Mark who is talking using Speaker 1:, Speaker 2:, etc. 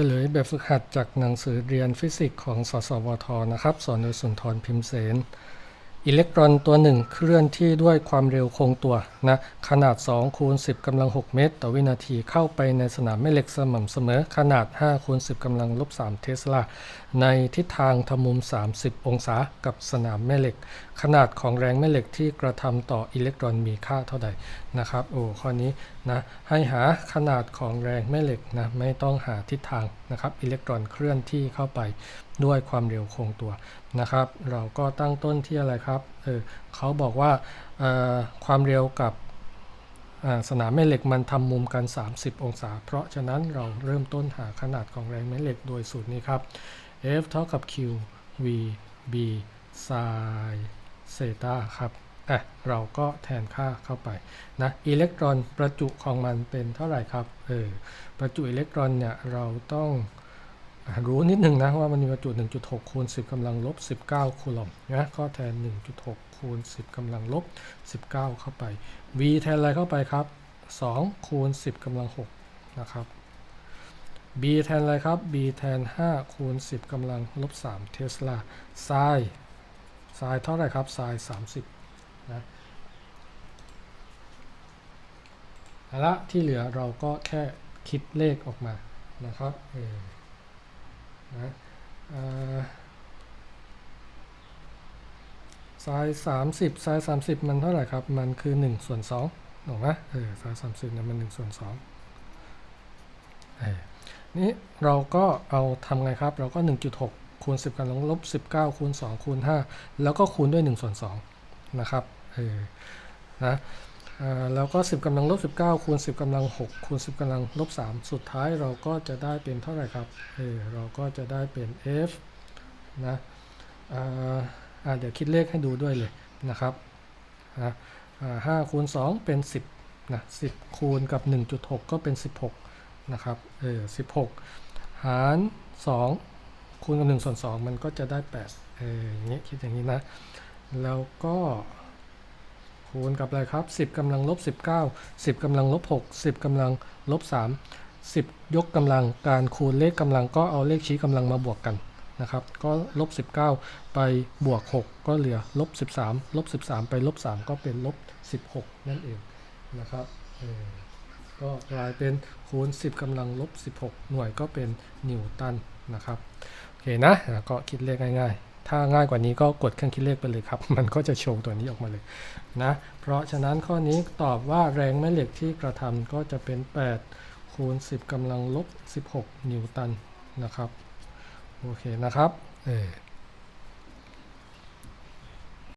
Speaker 1: ฉลยแบบฝึกหัดจากหนังสือเรียนฟิสิกส์ของสสวทนะครับ สอนโดยสุนทรพิมพ์เสน อิเล็กตรอนตัวหนึ่งเคลื่อนที่ด้วยความเร็วคงตัวนะขนาด2คูณ10กำลัง 6 เมตร ต่อวินาทีเข้าไปในสนามแม่เหล็กสม่ำเสมอ ขนาด5คูณ10กำลังลบ3เทสลา ในทิศทางทำมุม 30 องศากับสนามแม่เหล็ก ขนาดของแรงแม่เหล็กที่กระทำต่ออิเล็กตรอนมีค่าเท่าใดนะครับโอ้ข้อนี้นะให้หาขนาดของแรงแม่เหล็กนะไม่ต้องหาทิศทางนะครับอิเล็กตรอนเคลื่อนที่เข้าไป ด้วยความเร็วคงตัวนะครับ เราก็ตั้งต้นที่อะไรครับเออเขาบอกว่าความเร็วกับสนามแม่เหล็กมันทำมุมกัน 30 องศา เพราะฉะนั้นเราเริ่มต้นหาขนาดของแรงแม่เหล็กโดยสูตรนี้ครับ F เท่ากับ Q V B ไซน์เซตาครับอะเราก็แทนค่าเข้าไปนะอิเล็กตรอนประจุของมันเป็นเท่าไหร่ครับเออประจุอิเล็กตรอนเนี่ยเราต้อง รู้นิดหนึ่งนะว่ามันมีประจุ 1.6 คูณ 10กำลังลบ 19 คูลอมนะก็แทน 1.6 คูณ 10กำลังลบ 19 เข้าไป V แทนอะไรเข้าไปครับ 2 คูณ 10กำลัง6นะครับ b แทนอะไรครับ b แทน 5 คูณ 10กำลังลบ 3 เทสลาไซน์ไซน์เท่าไหร่ครับไซน์30 นะเอาละที่เหลือเราก็แค่คิดเลขออกมานะครับเออ นะเอ่อไซน์30ไซน์30มันเท่าไหร่ครับ มันคือ1ส่วน2ถูกไหมเออไซน์30เนี่ยมัน1ส่วน2เออนี่เราก็เอาทำไงครับ เราก็ 1.6 คูณ 10กำลังลบ 19 คูณ 2 คูณ 5 แล้วก็คูณด้วย1ส่วน2นะครับ เออ นะ แล้วก็ 10กำลังลบ 19 คูณ 10กำลัง 6 คูณ 10กำลังลบ 3 สุดท้ายเราก็จะได้เป็นเท่าไหร่ครับเออเราก็จะได้เป็น f นะอ่าเดี๋ยวคิดเลขให้ดูด้วยเลยนะครับนะอ่า5คูณ 2 เป็น 10นะ10 คูณกับ 1.6 ก็เป็น 16 นะครับเออ16 หาร 2 คูณกับ1ส่วน2มันก็จะได้8เอออย่างนี้คิดอย่างนี้นะ แล้วก็ คูณกับอะไรครับ 10กำลังลบ 19 10กำลังลบ 6 10กำลังลบ 3 10 ยกกำลังการคูณเลขกำลังก็เอาเลขชี้กำลังมาบวกกันนะครับ ก็ลบ 19 ไปบวก 6 ก็เหลือลบ 13 ลบ 13 ไปลบ 3 ก็เป็นลบ 16 นั่นเองนะครับก็กลายเป็นคูณ 10กำลังลบ 16 หน่วยก็เป็นนิวตันนะครับ โอเคนะ แล้วก็คิดเลขง่ายๆ ถ้าง่ายกว่านี้ก็กดเครื่องคิดเลขไปเลยครับ มันก็จะโชว์ตัวนี้ออกมาเลยนะเพราะฉะนั้นข้อนี้ตอบว่าแรงแม่เหล็กที่กระทำก็จะเป็น 8 คูณ 10 กำลังลบ 16 นิวตันนะครับ โอเคนะครับเออ